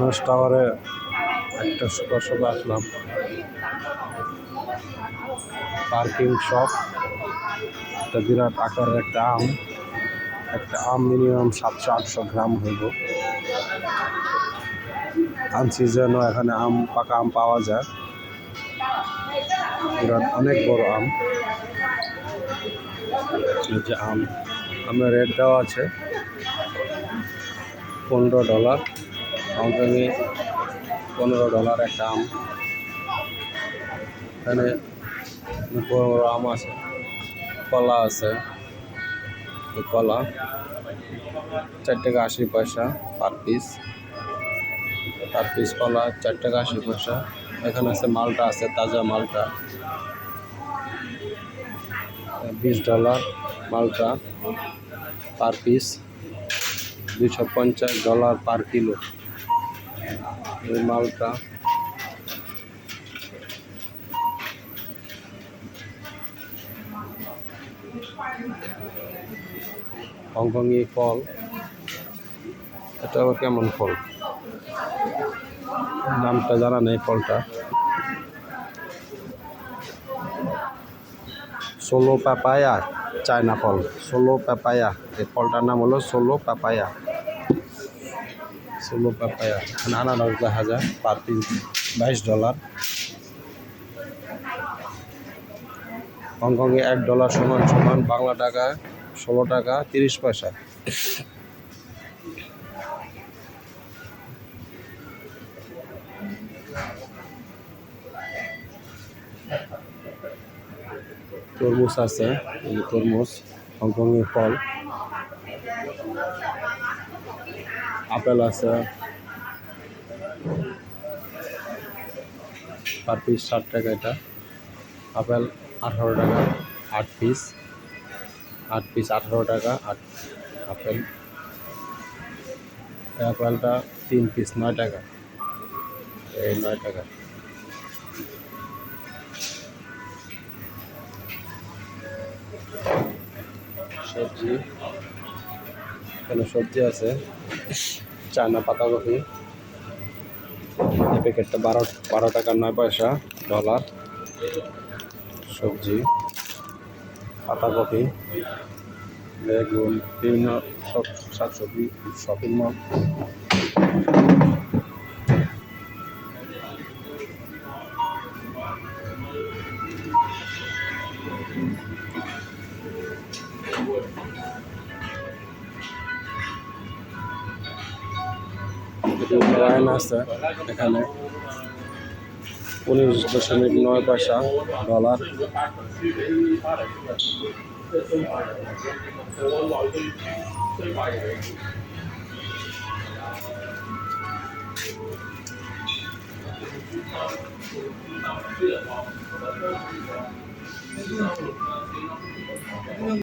ধানুষ টাওয়ারে একটা সকাল সকাল আসলাম। পার্কিং শপ, একটা বিরাট আকারের একটা আম একটা আম মিনিমাম সাতশো, আটশো গ্রাম হইব। আম সিজনও এখানে আম, পাকা আম পাওয়া যায়। বিরাট অনেক বড় আম। যে আম, আমের রেট দেওয়া আছে। পনেরো ডলার হংকংয়ে পনেরো ডলার একটা আম। এখানে বড় বড় আম আছে, কলা আছে কলা। চার টাকা আশি পয়সা পার পিস। পার পিস কলা, চার টাকা আশি পয়সা। এখানে আছে মালটা আছে, তাজা মালটা। বিশ ডলার মালটা পার পিস। দুশো পঞ্চাশ ডলার পার কিলো। মালটা। হংকংয়ে ফল। এটা কেমন ফল? নামটা জানা নেই ফলটা। সোলো পাপায়া চায়না ফল। Solo papaya. এই ফলটার নাম হলো সোলো পাপায়া। সোলো পাপায়া এখানে আনারস দেখা যায় পার পিস বাইশ ডলার। হংকংয়ে এক ডলার সমান সমান বাংলা টাকা ষোলো টাকা তিরিশ পয়সা। তরমুজ আছে তরমুজ হংকংয়ের ফল। আপেল আছে। পার পিস ষাট টাকা এটা। আপেল আঠারো টাকা, আট পিস। আট পিস আঠারো টাকা, আট আপেল। আপেলটা তিন পিস, নয় টাকা। এই নয় টাকা। সবজি, এখানে সবজি আছে। চায়না পাতাকপি। এই প্যাকেটটা বারো বারো টাকা নয় পয়সা ডলার সবজি, পাতাকপি, বেগুন, বিভিন্ন সব শাকসবজি শপিং মল লাইন আছে এখানে। উনিশ দশমিক নয় পয়সা ডলার